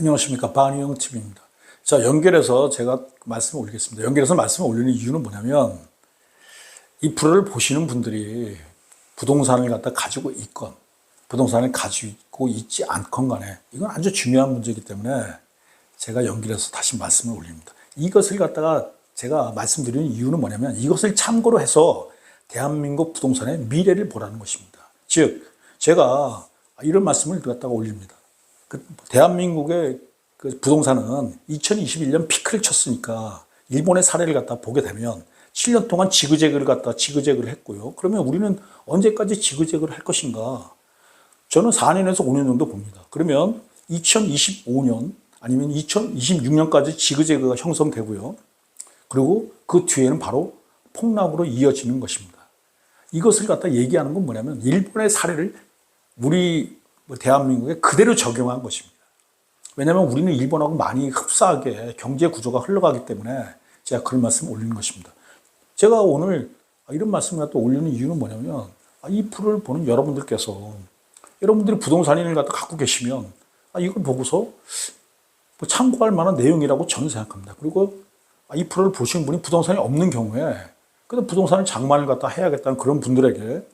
안녕하십니까 바니영 TV입니다. 자 연결해서 제가 말씀을 올리겠습니다. 연결해서 말씀을 올리는 이유는 뭐냐면 이 프로를 보시는 분들이 부동산을 갖다 가지고 있건 부동산을 가지고 있지 않건 간에 이건 아주 중요한 문제이기 때문에 제가 연결해서 다시 말씀을 올립니다. 이것을 갖다가 제가 말씀드리는 이유는 뭐냐면 이것을 참고로 해서 대한민국 부동산의 미래를 보라는 것입니다. 즉 제가 이런 말씀을 갖다가 올립니다. 그 대한민국의 그 부동산은 2021년 피크를 쳤으니까 일본의 사례를 갖다 보게 되면 7년 동안 지그재그를 갖다 지그재그를 했고요. 그러면 우리는 언제까지 지그재그를 할 것인가? 저는 4년에서 5년 정도 봅니다. 그러면 2025년 아니면 2026년까지 지그재그가 형성되고요. 그리고 그 뒤에는 바로 폭락으로 이어지는 것입니다. 이것을 갖다 얘기하는 건 뭐냐면 일본의 사례를 우리 뭐 대한민국에 그대로 적용한 것입니다. 왜냐하면 우리는 일본하고 많이 흡사하게 경제 구조가 흘러가기 때문에 제가 그런 말씀을 올리는 것입니다. 제가 오늘 이런 말씀을 또 올리는 이유는 뭐냐면 아, 이 프로를 보는 여러분들께서 여러분들이 부동산인을 갖다 갖고 계시면 아, 이걸 보고서 뭐 참고할 만한 내용이라고 저는 생각합니다. 그리고 아, 이 프로를 보시는 분이 부동산이 없는 경우에 그래도 부동산을 장만을 갖다 해야겠다는 그런 분들에게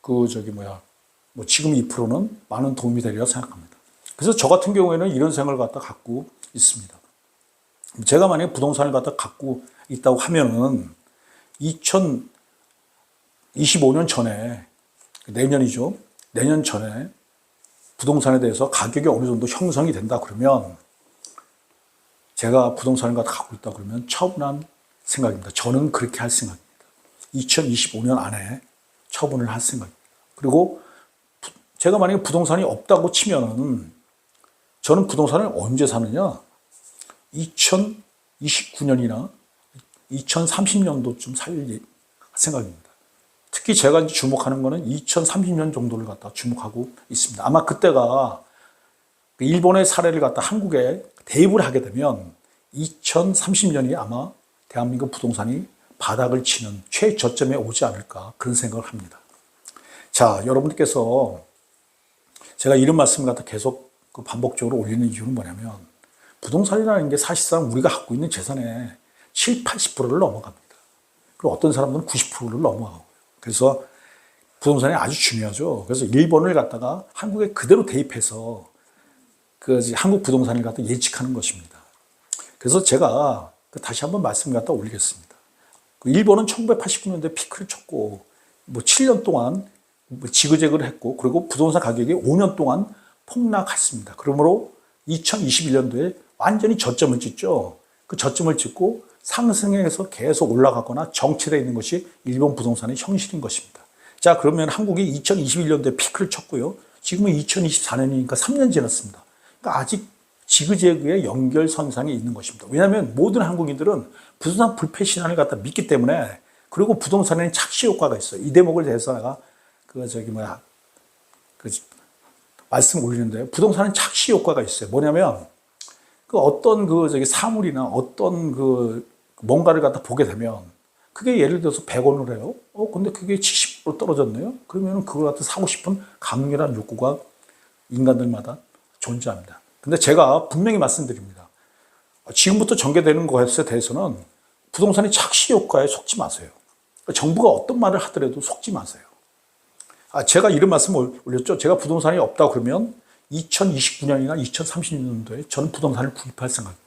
그 저기 뭐야 뭐 지금 이 프로는 많은 도움이 되리라 생각합니다. 그래서 저 같은 경우에는 이런 생각을 갖다 갖고 있습니다. 제가 만약에 부동산을 갖다 갖고 있다고 하면은 2025년 전에 내년이죠. 내년 전에 부동산에 대해서 가격이 어느 정도 형성이 된다 그러면 제가 부동산을 갖고 있다 그러면 처분한 생각입니다. 저는 그렇게 할 생각입니다. 2025년 안에 처분을 할 생각입니다. 그리고 제가 만약에 부동산이 없다고 치면은 저는 부동산을 언제 사느냐? 2029년이나 2030년도쯤 살 생각입니다. 특히 제가 주목하는 거는 2030년 정도를 갖다 주목하고 있습니다. 아마 그때가 일본의 사례를 갖다 한국에 대입을 하게 되면 2030년이 아마 대한민국 부동산이 바닥을 치는 최저점에 오지 않을까 그런 생각을 합니다. 자, 여러분께서 제가 이런 말씀을 갖다 계속 그 반복적으로 올리는 이유는 뭐냐면 부동산이라는 게 사실상 우리가 갖고 있는 재산의 7, 80%를 넘어갑니다. 그리고 어떤 사람들은 90%를 넘어가고요. 그래서 부동산이 아주 중요하죠. 그래서 일본을 갖다가 한국에 그대로 대입해서 그 한국 부동산을 갖다 예측하는 것입니다. 그래서 제가 그 다시 한번 말씀을 갖다 올리겠습니다. 그 일본은 1989년도에 피크를 쳤고 뭐 7년 동안 뭐 지그재그를 했고 그리고 부동산 가격이 5년 동안 폭락했습니다. 그러므로 2021년도에 완전히 저점을 찍죠. 그 저점을 찍고 상승해서 계속 올라가거나 정체되어 있는 것이 일본 부동산의 형실인 것입니다. 자, 그러면 한국이 2021년도에 피크를 쳤고요. 지금은 2024년이니까 3년 지났습니다. 그러니까 아직 지그재그의 연결선상에 있는 것입니다. 왜냐하면 모든 한국인들은 부동산 불패 신앙을 갖다 믿기 때문에 그리고 부동산에는 착시 효과가 있어요. 이 대목을 대해서 내가 그 저기 뭐야 그 말씀 올리는데 부동산은 착시 효과가 있어요. 뭐냐면 그 어떤 그 저기 사물이나 어떤 그 뭔가를 갖다 보게 되면 그게 예를 들어서 100원을 해요. 어 근데 그게 70% 떨어졌네요. 그러면 그걸 갖다 사고 싶은 강렬한 욕구가 인간들마다 존재합니다. 근데 제가 분명히 말씀드립니다. 지금부터 전개되는 것에 대해서는 부동산의 착시 효과에 속지 마세요. 정부가 어떤 말을 하더라도 속지 마세요. 아, 제가 이런 말씀을 올렸죠. 제가 부동산이 없다 그러면 2029년이나 2030년도에 저는 부동산을 구입할 생각입니다.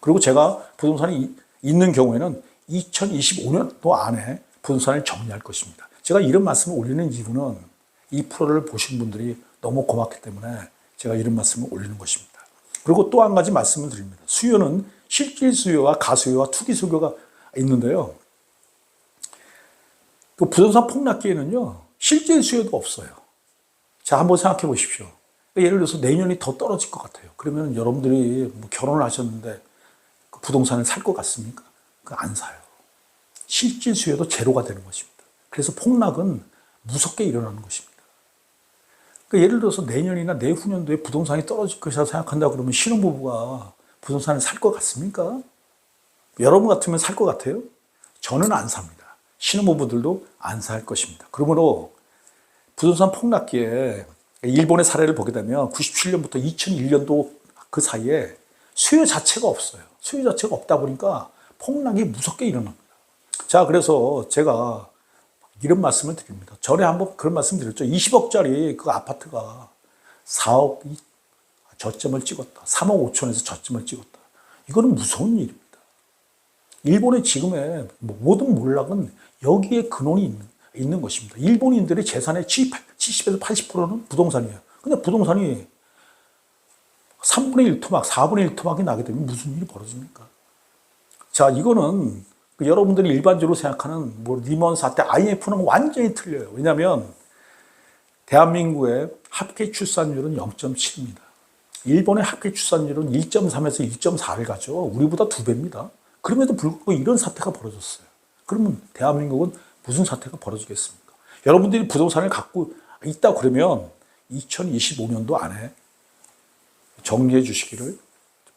그리고 제가 부동산이 있는 경우에는 2025년도 안에 부동산을 정리할 것입니다. 제가 이런 말씀을 올리는 이유는 이 프로를 보신 분들이 너무 고맙기 때문에 제가 이런 말씀을 올리는 것입니다. 그리고 또 한 가지 말씀을 드립니다. 수요는 실질 수요와 가수요와 투기 수요가 있는데요. 그 부동산 폭락기에는요, 실질 수요도 없어요. 자, 한번 생각해 보십시오. 예를 들어서 내년이 더 떨어질 것 같아요. 그러면 여러분들이 뭐 결혼을 하셨는데 그 부동산을 살 것 같습니까? 그안 사요. 실질 수요도 제로가 되는 것입니다. 그래서 폭락은 무섭게 일어나는 것입니다. 그러니까 예를 들어서 내년이나 내후년도에 부동산이 떨어질 것이라 생각한다 그러면 신혼부부가 부동산을 살 것 같습니까? 여러분 같으면 살 것 같아요? 저는 안 삽니다. 신혼부부들도 안 살 것입니다. 그러므로 부동산 폭락기에 일본의 사례를 보게 되면 97년부터 2001년도 그 사이에 수요 자체가 없어요. 수요 자체가 없다 보니까 폭락이 무섭게 일어납니다. 자, 그래서 제가 이런 말씀을 드립니다. 전에 한번 그런 말씀 드렸죠. 20억짜리 그 아파트가 4억이 저점을 찍었다. 3억 5천에서 저점을 찍었다. 이거는 무서운 일입니다. 일본의 지금의 모든 몰락은 여기에 근원이 있는, 있는 것입니다. 일본인들의 재산의 70에서 80%는 부동산이에요. 근데 부동산이 3분의 1 토막, 4분의 1 토막이 나게 되면 무슨 일이 벌어집니까? 자, 이거는 그 여러분들이 일반적으로 생각하는 뭐 리먼 사태, IMF는 완전히 틀려요. 왜냐하면 대한민국의 합계 출산율은 0.7입니다. 일본의 합계 출산율은 1.3에서 1.4를 가죠. 우리보다 두 배입니다. 그럼에도 불구하고 이런 사태가 벌어졌어요. 그러면 대한민국은 무슨 사태가 벌어지겠습니까? 여러분들이 부동산을 갖고 있다 그러면 2025년도 안에 정리해 주시기를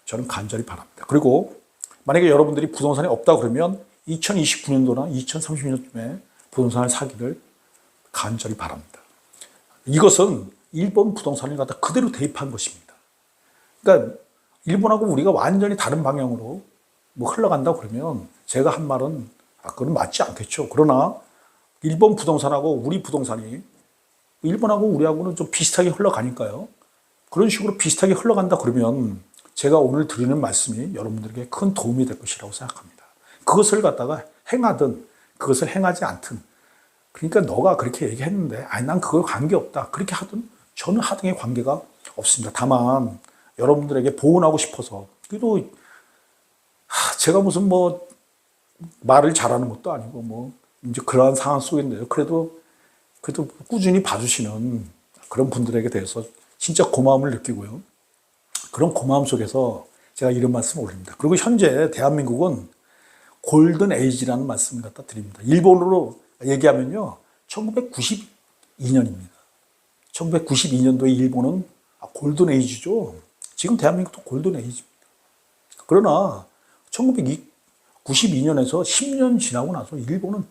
저는 간절히 바랍니다. 그리고 만약에 여러분들이 부동산이 없다 그러면 2029년도나 2030년쯤에 부동산을 사기를 간절히 바랍니다. 이것은 일본 부동산을 갖다 그대로 대입한 것입니다. 그러니까 일본하고 우리가 완전히 다른 방향으로 뭐 흘러간다 그러면 제가 한 말은 아, 그건 맞지 않겠죠. 그러나 일본 부동산하고 우리 부동산이 일본하고 우리하고는 좀 비슷하게 흘러가니까요. 그런 식으로 비슷하게 흘러간다 그러면 제가 오늘 드리는 말씀이 여러분들에게 큰 도움이 될 것이라고 생각합니다. 그것을 갖다가 행하든 그것을 행하지 않든 그러니까 너가 그렇게 얘기했는데 아니 난 그거 관계없다 그렇게 하든 저는 하등의 관계가 없습니다. 다만 여러분들에게 보온하고 싶어서 그래도 하, 제가 무슨 뭐 말을 잘하는 것도 아니고 뭐 이제 그러한 상황 속인데요. 그래도 그래도 꾸준히 봐주시는 그런 분들에게 대해서 진짜 고마움을 느끼고요. 그런 고마움 속에서 제가 이런 말씀을 올립니다. 그리고 현재 대한민국은 골든 에이지라는 말씀을 갖다 드립니다. 일본어로 얘기하면요. 1992년입니다. 1992년도에 일본은 아, 골든 에이지죠. 지금 대한민국도 골든 에이지입니다. 그러나 1992년에서 10년 지나고 나서 일본은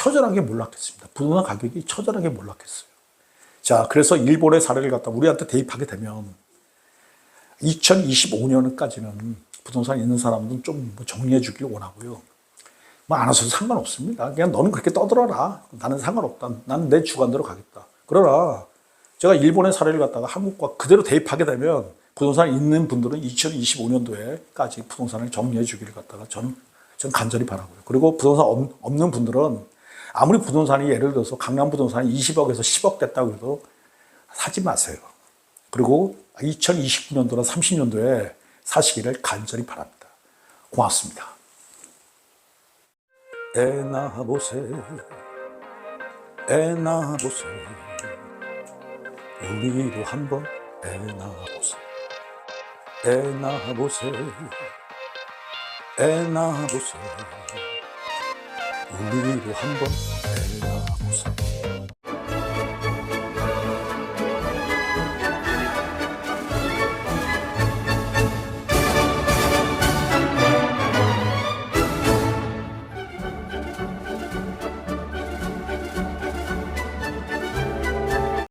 처절하게 몰락했습니다. 부동산 가격이 처절하게 몰락했어요. 자, 그래서 일본의 사례를 갖다 우리한테 대입하게 되면 2025년까지는 부동산 있는 사람들은 좀뭐 정리해 주길 원하고요. 뭐안 하셔도 상관없습니다. 그냥 너는 그렇게 떠들어라. 나는 상관없다. 나는 내 주관대로 가겠다. 그러나 제가 일본의 사례를 갖다가 한국과 그대로 대입하게 되면 부동산 있는 분들은 2025년도에까지 부동산을 정리해 주기를 갖다가 저는, 저는 간절히 바라고요. 그리고 부동산 없는 분들은 아무리 부동산이 예를 들어서 강남 부동산이 20억에서 10억 됐다고 해도 사지 마세요. 그리고 2029년도나 30년도에 사시기를 간절히 바랍니다. 고맙습니다. 애나 보세 애나 보세 우리도 한번 애나 보세 애나 보세 애나 보세 우리도 한번 애나보세